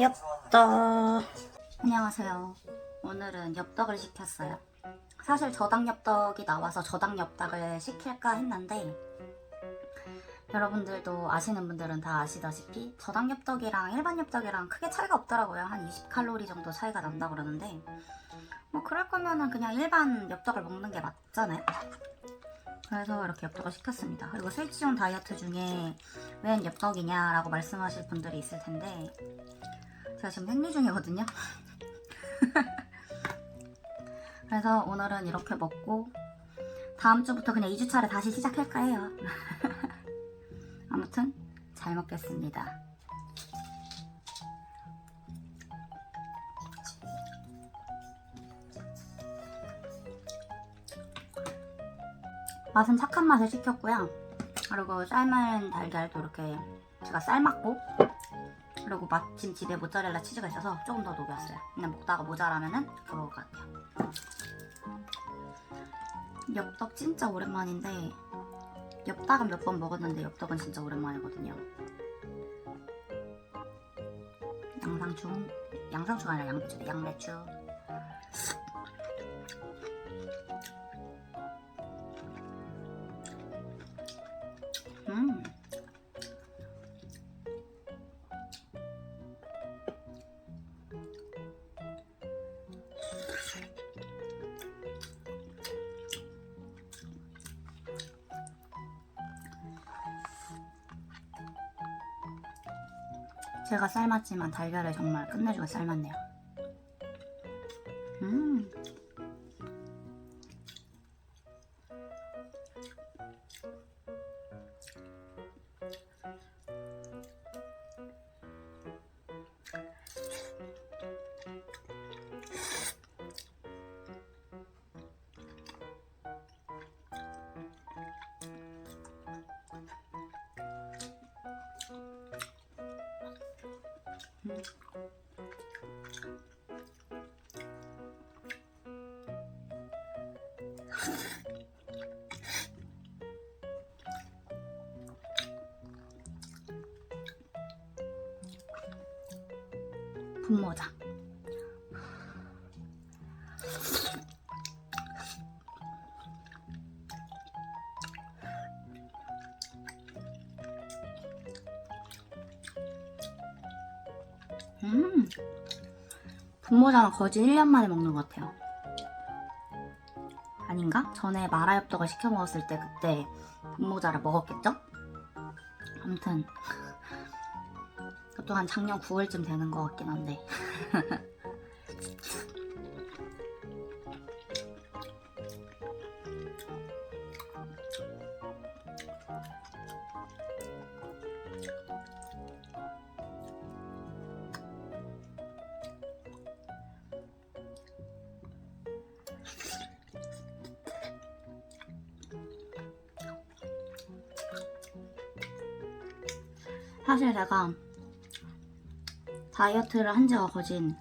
엽떡. 안녕하세요. 오늘은 엽떡을 시켰어요. 사실 저당 엽떡이 나와서 저당 엽떡을 시킬까 했는데 여러분들도 아시는 분들은 다 아시다시피 저당 엽떡이랑 일반 엽떡이랑 크게 차이가 없더라고요. 한 20칼로리 정도 차이가 난다 그러는데 뭐 그럴 거면은 그냥 일반 엽떡을 먹는 게 맞잖아요. 그래서 이렇게 엽떡을 시켰습니다. 그리고 스위치온 다이어트 중에 웬 엽떡이냐라고 말씀하실 분들이 있을 텐데 제가 지금 생리 중이거든요. 그래서 오늘은 이렇게 먹고 다음 주부터 그냥 2주차를 다시 시작할까 해요. 아무튼 잘 먹겠습니다. 맛은 착한 맛을 시켰고요. 그리고 삶은 달걀도 이렇게 제가 삶았고 그리고 마침 집에 모짜렐라 치즈가 있어서 조금 더 녹였어요. 그냥 먹다가 모자라면은 그거 같아요. 엽떡 진짜 오랜만인데 엽떡은 몇 번 먹었는데 엽떡은 진짜 오랜만이거든요. 양상추, 양상추가 아니라 양배추, 양배추. 제가 삶았지만 달걀을 정말 끝내주고 삶았네요. 분모자. 음, 분모자는 거진 1년 만에 먹는 것 같아요. 아닌가? 전에 마라엽떡을 시켜 먹었을 때 그때 분모자를 먹었겠죠? 아무튼 그것도 한 작년 9월쯤 되는 것 같긴 한데 사실 제가 다이어트를 한 지가 거진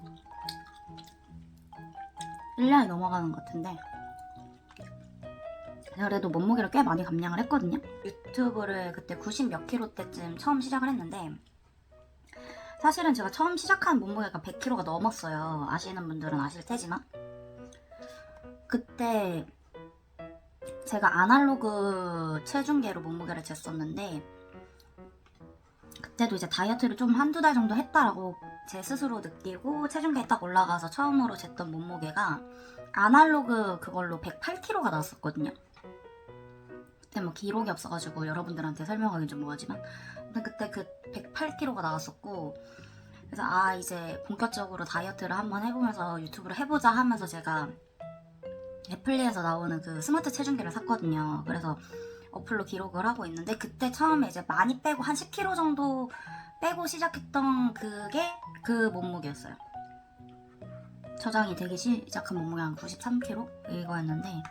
1년이 넘어가는 것 같은데 그래도 몸무게를 꽤 많이 감량을 했거든요. 유튜브를 그때 90 몇 킬로 때쯤 처음 시작을 했는데 사실은 제가 처음 시작한 몸무게가 100kg가 넘었어요. 아시는 분들은 아실 테지만. 그때 제가 아날로그 체중계로 몸무게를 쟀었는데 그때도 이제 다이어트를 좀 한두 달 정도 했다라고 제 스스로 느끼고 체중계에 딱 올라가서 처음으로 쟀던 몸무게가 아날로그 그걸로 108kg가 나왔었거든요. 그때 뭐 기록이 없어가지고 여러분들한테 설명하기 좀 뭐하지만 근데 그때 그 108kg가 나왔었고 그래서 아 이제 본격적으로 다이어트를 한번 해보면서 유튜브를 해보자 하면서 제가 애플리에서 나오는 그 스마트 체중계를 샀거든요. 그래서 어플로 기록을 하고 있는데 그때 처음에 이제 많이 빼고 한 10kg 정도 빼고 시작했던 그게 그 몸무게였어요. 저장이 되기 시작한 몸무게 한 93kg 이거였는데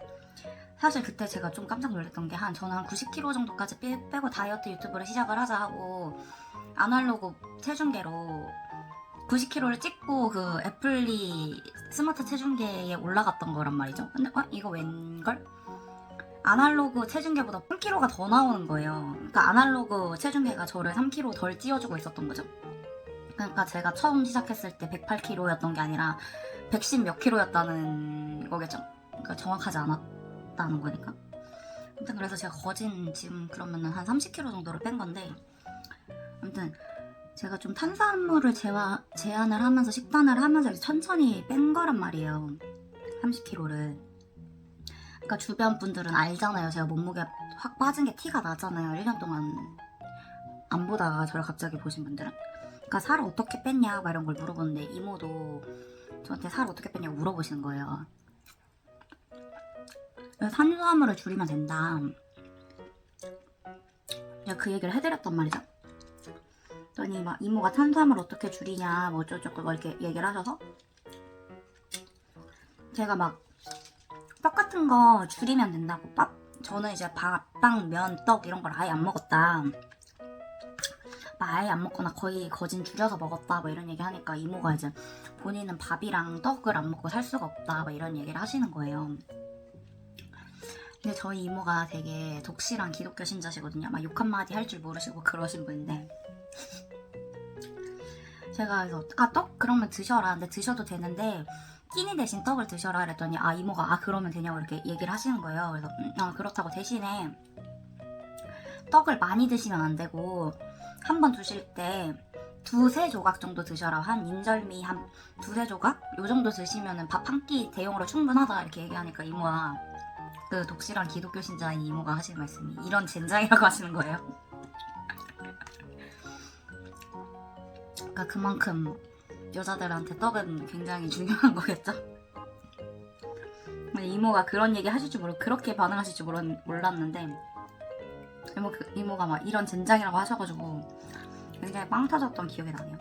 사실 그때 제가 좀 깜짝 놀랐던 게 한 저는 한 90kg 정도까지 빼, 빼고 다이어트 유튜브를 시작을 하자 하고 아날로그 체중계로 90kg를 찍고 그 애플리 스마트 체중계에 올라갔던 거란 말이죠. 근데 어 이거 웬걸? 아날로그 체중계보다 3kg가 더 나오는 거예요. 그러니까 아날로그 체중계가 저를 3kg 덜 찌워주고 있었던 거죠. 그러니까 제가 처음 시작했을 때 108kg였던 게 아니라 110 몇 kg였다는 거겠죠. 그러니까 정확하지 않았다는 거니까. 아무튼 그래서 제가 거진 지금 그러면은 한 30kg 정도를 뺀 건데 아무튼 제가 좀 제와, 제한을 하면서 식단을 하면서 천천히 뺀 거란 말이에요. 30kg를. 그러니까 주변 분들은 알잖아요. 제가 몸무게 확 빠진 게 티가 나잖아요. 1년 동안 안 보다가 저를 갑자기 보신 분들은. 그러니까 살을 어떻게 뺐냐 막 이런 걸 물어보는데 이모도 저한테 살 어떻게 뺐냐고 물어보시는 거예요. 그래서 탄수화물을 줄이면 된다. 제가 그 얘기를 해드렸단 말이죠. 그랬더니 막 이모가 탄수화물 어떻게 줄이냐 뭐 어쩌고저쩌고 막 이렇게 얘기를 하셔서 제가 막떡 같은 거 줄이면 된다고 밥 저는 이제 밥, 빵, 면, 떡 이런 걸 아예 안 먹었다. 막 아예 안 먹거나 거의 거진 줄여서 먹었다 뭐 이런 얘기 하니까 이모가 이제 본인은 밥이랑 떡을 안 먹고 살 수가 없다 뭐 이런 얘기를 하시는 거예요. 근데 저희 이모가 되게 독실한 기독교 신자시거든요. 막욕 한마디 할 줄 모르시고 그러신 분인데 제가 그래서 아 떡 그러면 드셔라. 근데 드셔도 되는데 끼니 대신 떡을 드셔라 그랬더니 아 이모가 아 그러면 되냐고 이렇게 얘기를 하시는 거예요. 그래서 음, 아 그렇다고 대신에 떡을 많이 드시면 안 되고 한 번 드실 때 두세 조각 정도 드셔라. 한 인절미 한 두세 조각? 요 정도 드시면은 밥 한 끼 대용으로 충분하다 이렇게 얘기하니까 이모가 그 독실한 기독교 신자인 이모가 하시는 말씀이 이런 젠장이라고 하시는 거예요. 그러니까 그만큼 여자들한테 떡은 굉장히 중요한 거겠죠. 이모가 그런 얘기 하실 줄 모르고 그렇게 반응하실 줄 몰랐, 몰랐는데 이모, 그, 이모가 막 이런 젠장이라고 하셔가지고 굉장히 빵 터졌던 기억이 나네요.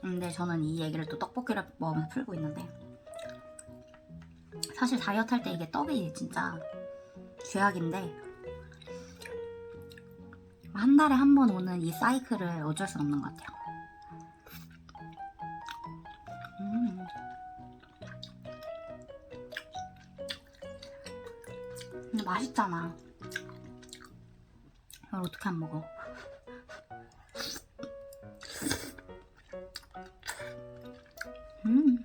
근데 저는 이 얘기를 또 떡볶이를 먹으면서 풀고 있는데 사실 다이어트 할 때 이게 떡이 진짜 죄악인데 한 달에 한 번 오는 이 사이클을 어쩔 수 없는 것 같아요. 근데 맛있잖아. 이걸 어떻게 안 먹어? 음.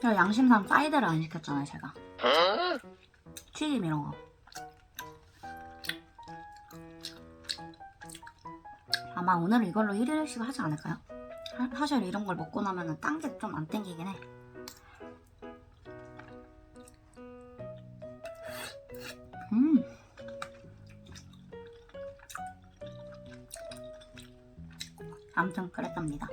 저 양심상 사이드를 안 시켰잖아요, 제가. 튀김 이런 거. 아마 오늘은 이걸로 1일씩 하지 않을까요? 사- 사실 이런 걸 먹고 나면 은 딴 게 좀 안 땡기긴 해. 아무튼 그랬답니다.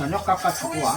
저녁 값과 주고 와.